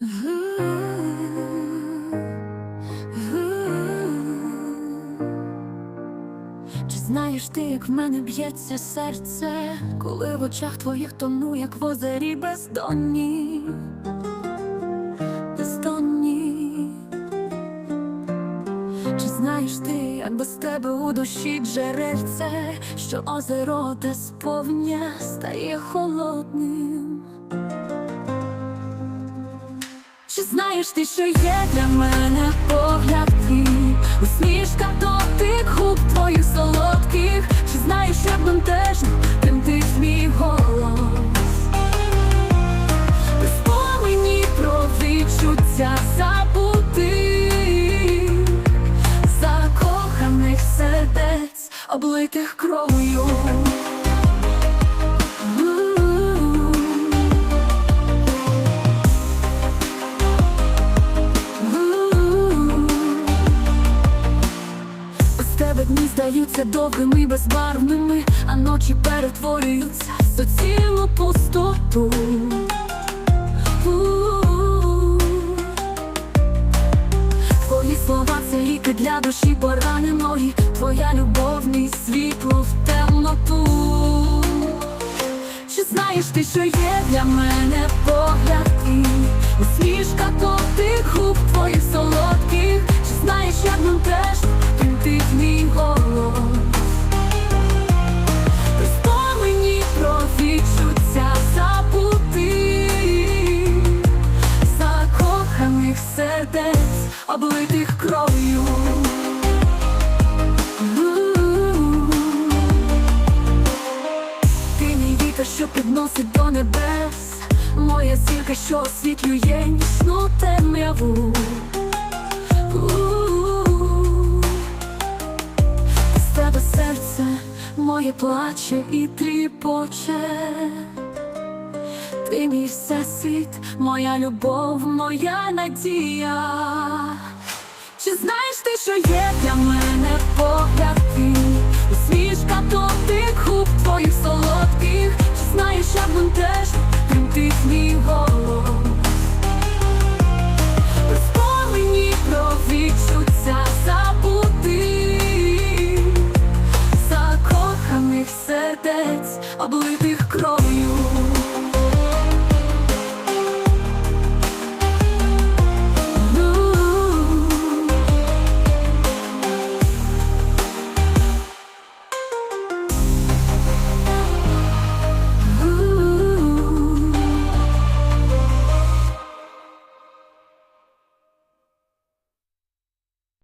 Чи знаєш ти, як в мене б'ється серце, коли в очах твоїх тону, як в озері бездонні, бездонні. Чи знаєш ти, як без тебе у душі джерельце, що озеро те сповня стає холодним? Чи знаєш ти, що є для мене погляд твій? Усмішка дотик губ твоїх солодких. Чи знаєш, як бентежно тремтить мій голос? Без помені про відчуття забути. Закоханих сердець, облитих кров'ю дні здаються довгими і безбарвними, а ночі перетворюються в суцільну пустоту. У-у-у. Твої слова це ліки для душі пораненої, твоя любов, мій світло в темноту. Чи знаєш ти, що є для мене погляд твій Усмішка дотик губ твоїх солодких облитих кров'ю Ти мій вітер, що підносить до небес, моя зірка, що освітлює нічну темряву. З тебе серце моє плаче і тріпоче ти мій всесвіт, моя любов, моя надія. Чи знаєш ти, що є для мене погляд твій? Усмішка тих губ твоїх солодких, чи знаєш, як бунтеш, крім тих мій голос? Розповіні про відчуття забути, закоханих сердець, облитих.